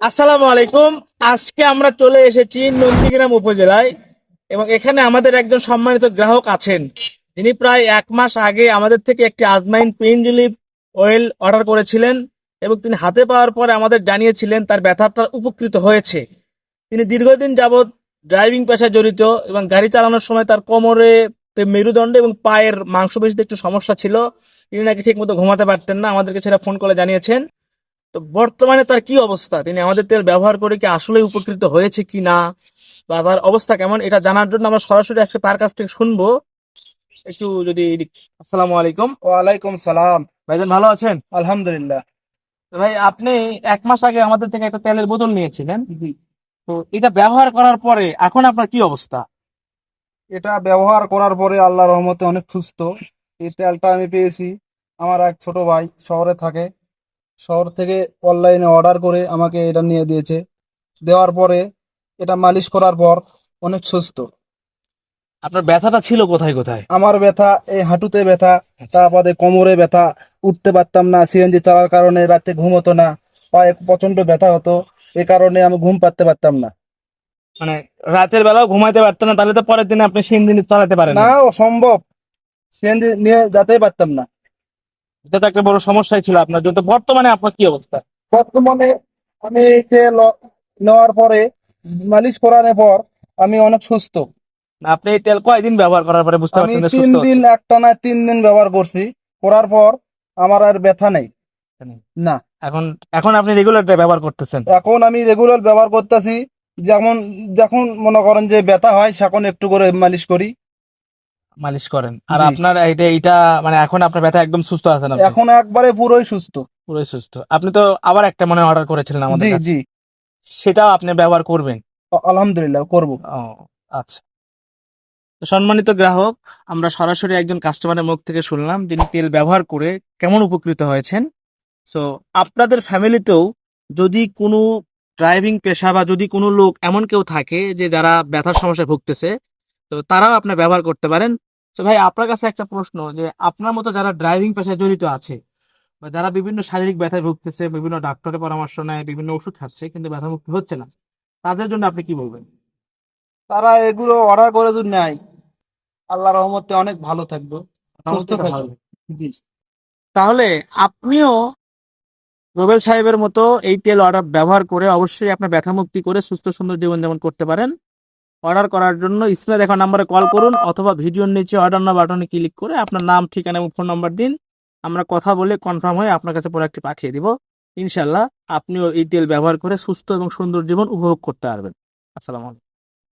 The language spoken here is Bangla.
আসসালামু আলাইকুম। আজকে আমরা চলে এসেছি নন্দীগ্রাম উপজেলায় এবং এখানে আমাদের একজন সম্মানিত গ্রাহক আছেন। যিনি প্রায় এক মাস আগে আমাদের থেকে একটি আজমাইন পেইন রিলিফ অয়েল অর্ডার করেছিলেন এবং তিনি হাতে পাওয়ার পরে আমাদের জানিয়েছিলেন তার ব্যথাটা উপকৃত হয়েছে। তিনি দীর্ঘদিন যাবৎ ড্রাইভিং পেশায় জড়িত এবং গাড়ি চালানোর সময় তার কোমরে মেরুদণ্ড এবং পায়ের মাংসপেশিতে একটু সমস্যা ছিল। তিনি নাকি ঠিক মতো ঘুমাতে পারতেন না। আমাদেরকে সেটা ফোন করে জানিয়েছেন। তো বর্তমানে তার কি অবস্থা? তিনি আমাদের তেল ব্যবহার করে কি আসলে উপকৃত হয়েছে কি না বা তার অবস্থা কেমন? এটা জানার জন্য আমরা সরাসরি আজকে তার কাছ থেকে শুনব। একটু যদি আসসালামু আলাইকুম। ওয়ালাইকুম সালাম। ভাইজান ভালো আছেন? আলহামদুলিল্লাহ। ভাই আপনি এক মাস আগে আমাদের থেকে একটা তেলের বোতল নিয়েছিলেন। তো এটা ব্যবহার করার পরে এখন আপনার কি অবস্থা? এটা ব্যবহার করার পরে আল্লাহ রহমতে অনেক সুস্থ। এই তেলটা আমি পেয়েছি। আমার এক ছোট ভাই শহরে থাকে। শহর থেকে অনলাইনে অর্ডার করে আমাকে এটা নিয়ে দিয়েছে। দেওয়ার পরে এটা মালিশ করার পর অনেক সুস্থ। আপনার ব্যথাটা ছিল কোথায় কোথায়? আমার ব্যথা এই হাঁটুতে ব্যথা তারপরে কোমরে ব্যথা উঠতে পারতাম না সিএনজি চালার কারণে রাতে ঘুম হতো না পায়ে প্রচণ্ড ব্যথা হতো এ কারণে আমি ঘুম পাতে পারতাম না। মানে রাতের বেলাও ঘুমাইতে পারতেন না তাহলে তো পরের দিনে আপনি দিন চালাতে পারেন না। না অসম্ভব। সিএনজি নিয়ে যেতেই পারতাম না। এটা তো একটা বড় সমস্যাই ছিল আপনার জন্য। বর্তমানে আপনার কি অবস্থা? বর্তমানে আমি একে নেওয়ার পরে মালিশ করানোর পর আমি অনেক সুস্থ। আপনি এই তেল কয়দিন ব্যবহার করার পরে বুঝতে আমি পারছেন যে তিন সুস্থ দিন হচ্ছেন? একটানা তিন দিন ব্যবহার করছি। করার পর আমার আর ব্যথা নেই। নেই। না। এখন এখন আপনি রেগুলার ব্যবহার করতেছেন? এখন আমি রেগুলার ব্যবহার করতেছি। যেমন যখন মনে করেন যে ব্যথা হয় সেখন একটু করে মালিশ করি। মালিশ করেন। আর আপনার এইটা এইটা মানে এখন আপনার ব্যথা একদম সুস্থ আছেন আপনি এখন একবারে পুরোই সুস্থ। পুরোই সুস্থ। আপনি তো আবার একটা মানে অর্ডার করেছিলেন আমাদের জি সেটাও আপনি ব্যবহার করবেন? আলহামদুলিল্লাহ করব। ও আচ্ছা। সম্মানিত গ্রাহক আমরা সরাসরি একজন কাস্টমারের মুখ থেকে শুনলাম যিনি তেল ব্যবহার করে কেমন উপকৃত হয়েছেন। সো আপনাদের ফ্যামিলিতেও যদি কোনো ড্রাইভিং পেশা বা যদি কোনো লোক এমন কেউ থাকে যে যারা ব্যথার সমস্যায় ভুগতেছে তো তারাও আপনি ব্যবহার করতে পারেন। তো ভাই আপনার কাছে একটা প্রশ্ন যে আপনার মতো যারা ড্রাইভিং পেশায় জড়িত আছে বা যারা বিভিন্ন শারীরিক ব্যথায় ভুগতেছে বিভিন্ন ডাক্তারের পরামর্শ নেয় বিভিন্ন ওষুধ খাচ্ছে কিন্তু ব্যথা মুক্তি হচ্ছে না তাদের জন্য আপনি কি বলবেন? তারা এগুলো অর্ডার করে যদি নেয় আল্লাহ রহমতে অনেক ভালো থাকবে সুস্থ থাকবে। জি। তাহলে আপনিও রোবেল সাহেবের মতো এই তেল অর্ডার ব্যবহার করে অবশ্যই আপনার ব্যথা মুক্তি করে সুস্থ সুন্দর জীবনযাপন করতে পারেন। অর্ডার করার জন্য স্ক্রিনে দেখা নাম্বারে কল করুন অথবা ভিডিওর নিচে অর্ডার না বাটনে ক্লিক করে আপনার নাম, ঠিকানা এবং ফোন নাম্বার দিন। আমরা কথা বলে কনফার্ম হয়ে আপনার কাছে প্রোডাক্টটি পাঠিয়ে দিব। ইনশাল্লাহ আপনিও এই তেল ব্যবহার করে সুস্থ এবং সুন্দর জীবন উপভোগ করতে পারবেন। আসসালামু আলাইকুম।